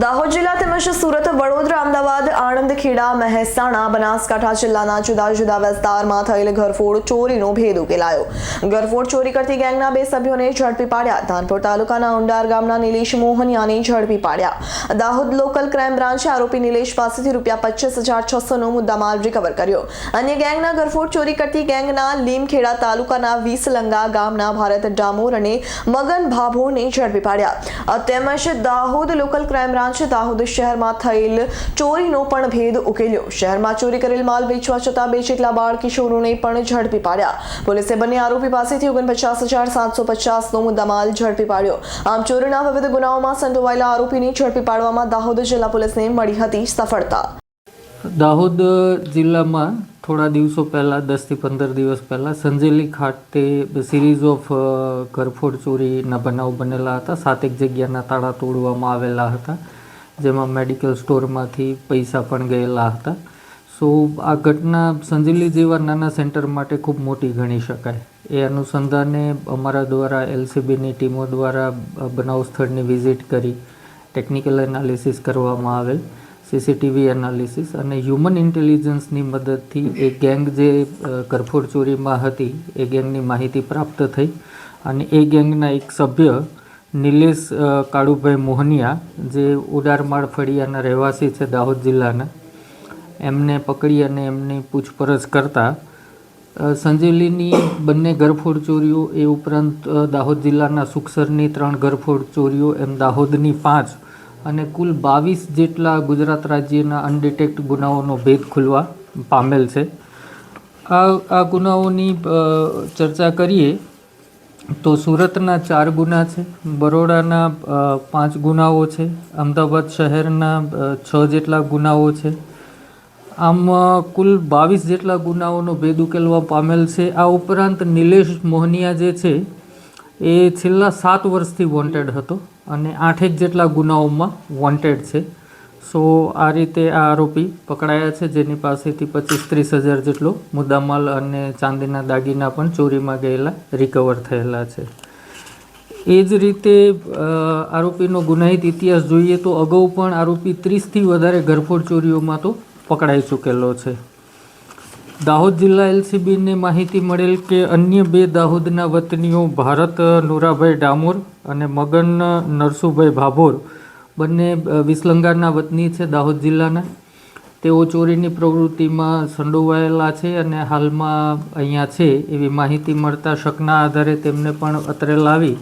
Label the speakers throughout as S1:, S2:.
S1: દાહોદ જિલ્લા તેમજ સુરત, વડોદરા, અમદાવાદ, આણંદ, ખેડા, મહેસાણા, બનાસકાંઠા જિલ્લાના જુદા જુદા વિસ્તારમાં થયેલ ઘરફોડ ચોરીનો ભેદ ઉકેલાયો. ઘરફોડ ચોરી કરતી ગેંગના બે સભ્યોને ઝડપી પાડ્યા. ધાનપુર તાલુકાના ઉંડાર ગામના નિલેશ મોહનિયાને ઝડપી પાડ્યા. દાહોદ લોકલ ક્રાઇમ બ્રાન્ચે આરોપી નિલેશ પાસેથી રૂપિયા પચીસ હજાર છસોનો મુદ્દામાલ રિકવર કર્યો. અન્ય ગેંગના ઘરફોડ ચોરી કરતી ગેંગના લીમખેડા તાલુકાના વીસલંગા ગામના ભારત ડામોર અને મગન ભાભોરને ઝડપી પાડ્યા. તેમજ દાહોદ લોકલ ક્રાઇમ બ્રાન્ચે દાહોદ શહેરમાં થયેલ ચોરીનો પણ ભેદ ઉકેલ્યો. શહેરમાં ચોરી કરેલ માલ વેચવા જતા બે જેટલા બાળ કિશોરોને પણ ઝડપી પાડ્યા. પોલીસે બંને આરોપી પાસેથી ઓગણપચાસ હજાર સાતસો પચાસનો મુદ્દામાલ ઝડપી પાડ્યો. આમ ચોરીના વિવિધ ગુનાઓમાં સંડોવાયેલા આરોપીને ઝડપી પાડવામાં દાહોદ જિલ્લા પોલીસને મળી હતી સફળતા.
S2: દાહોદ જિલ્લામાં થોડા દિવસો પહેલાં, દસથી પંદર દિવસ પહેલાં, સંજેલી ખાતે સિરીઝ ઓફ ઘરફોડ ચોરીના બનાવ બનેલા હતા. સાતેક જગ્યાના તાળા તોડવામાં આવેલા હતા. જેમાં મેડિકલ સ્ટોરમાંથી પૈસા પણ ગયેલા હતા. સો આ ઘટના સંજેલી જેવા નાના સેન્ટર માટે ખૂબ મોટી ગણી શકાય. એ અનુસંધાને અમારા દ્વારા એલસીબીની ટીમો દ્વારા બનાવ સ્થળની વિઝિટ કરી ટેકનિકલ એનાલિસિસ કરવામાં આવેલ સીસીટીવી એનાલિસિસ અને હ્યુમન ઇન્ટેલિજન્સની મદદથી એ ગેંગ જે કરફોડ ચોરીમાં હતી, એ ગેંગની માહિતી પ્રાપ્ત થઈ અને એ ગેંગના એક સભ્ય નિલેશ કાળુભાઈ મોહનિયા, જે ઉડારમાળ ફળિયાના રહેવાસી છે દાહોદ જિલ્લાના, એમને પકડી અને એમની પૂછપરછ કરતા સંજેલીની બંને ઘરફોડ ચોરીઓ એ ઉપરાંત દાહોદ જિલ્લાના સુખસરની ત્રણ ઘરફોડ ચોરીઓ એમ દાહોદની પાંચ અને કુલ બાવીસ જેટલા ગુજરાત રાજ્યના અનડિટેક્ટ ગુનાઓનો ભેદ ખુલવા પામેલ છે. આ આ ગુનાઓની ચર્ચા કરીએ તો સુરતના ચાર ગુના છે. બરોડાના પાંચ ગુનાઓ છે. અમદાવાદ શહેરના છ જેટલા ગુનાઓ છે. આમ કુલ બાવીસ જેટલા ગુનાઓનો ભેદ ઉકેલવા પામેલ છે. આ ઉપરાંત નિલેશ મોહનિયા જે છે, એ છેલ્લા સાત વર્ષથી વોન્ટેડ હતો અને આઠેક જેટલા ગુનાઓમાં વોન્ટેડ છે. સો આ રીતે આ આરોપી પકડાયા છે, જેની પાસેથી પચીસ ત્રીસ હજાર જેટલો મુદ્દામાલ અને ચાંદીના દાગીના પણ ચોરીમાં ગયેલા રિકવર થયેલા છે. એ જ રીતે આરોપીનો ગુનાહિત ઇતિહાસ જોઈએ તો અગાઉ પણ આરોપી ત્રીસથી વધારે ઘરફોડ ચોરીઓમાં તો પકડાઈ ચૂકેલો છે. દાહોદ જિલ્લા એલસીબીને માહિતી મળેલ કે અન્ય બે દાહોદના વતનીઓ ભારત નુરાભાઈ ડામોર અને મગન નરસુભાઈ ભાભોર બંને વિસલંગારના વતની છે દાહોદ જિલ્લાના. તેઓ ચોરીની પ્રવૃત્તિમાં સંડોવાયેલા છે અને હાલમાં અહીંયા છે એવી માહિતી મળતા શકના આધારે તેમને પણ અત્રે લાવી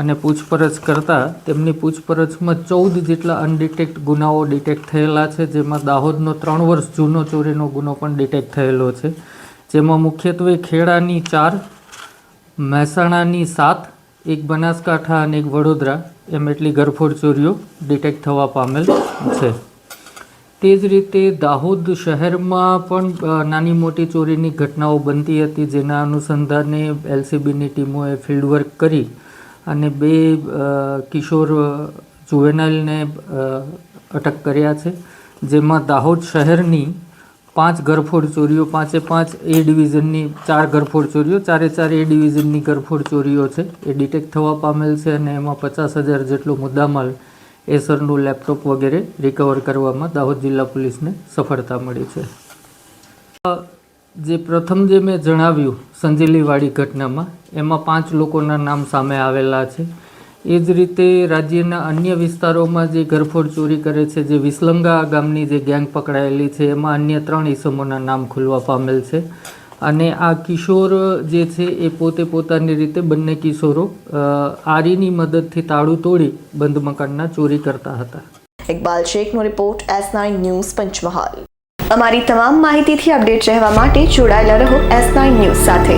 S2: અને પૂછપરછ કરતાં તેમની પૂછપરછમાં ચૌદ જેટલા અનડિટેક્ટ ગુનાઓ ડિટેક્ટ થયેલા છે, જેમાં દાહોદનો ત્રણ વર્ષ જૂનો ચોરીનો ગુનો પણ ડિટેક્ટ થયેલો છે. જેમાં મુખ્યત્વે ખેડાની ચાર, મહેસાણાની સાત એક બનાસકાંઠા અને એક વડોદરા, એમ એટલી ગરફોડ ચોરીઓ ડિટેક્ટ થવા પામેલ છે. તે જ રીતે દાહોદ શહેરમાં પણ નાની મોટી ચોરીની ઘટનાઓ બનતી હતી, જેના અનુસંધાને એલસીબીની ટીમોએ ફિલ્ડવર્ક કરી અને બે કિશોર જુવેનાઇલને અટક કર્યા છે. જેમાં દાહોદ શહેરની પાંચ ઘરફોડ ચોરીઓ પાંચે પાંચ, એ ડિવિઝનની ચાર ઘરફોડ ચોરીઓ, ચારે ચાર એ ડિવિઝનની ઘરફોડ ચોરીઓ છે. એ ડિટેક્ટ થવા પામેલ છે અને એમાં પચાસ હજાર જેટલો મુદ્દામાલ એસરનું લેપટોપ વગેરે રિકવર કરવામાં દાહોદ જિલ્લા પોલીસને સફળતા મળી છે. જે પ્રથમ જે મેં જણાવ્યું, સંજેલીવાડી ઘટનામાં, એમાં પાંચ લોકોના નામ સામે આવેલા છે. એ જ રીતે રાજ્યના અન્ય વિસ્તારોમાં જે ઘરફોડ ચોરી કરે છે, જે વિસલંગા ગામની જે ગેંગ પકડાયેલી છે, એમાં અન્ય ત્રણ ઇસમોના નામ ખુલવા પામેલ છે. અને આ કિશોર જે છે, એ પોતે પોતાની રીતે બંને કિશોરો આરીની મદદથી તાળું તોડી બંધ મકાનના ચોરી કરતા હતા.
S1: Iqbal શેખનો report S nine news Panchmahal. અમારી તમામ માહિતીથી અપડેટ રહેવા માટે જોડાયેલા રહો એસ નાઇન ન્યૂઝ સાથે.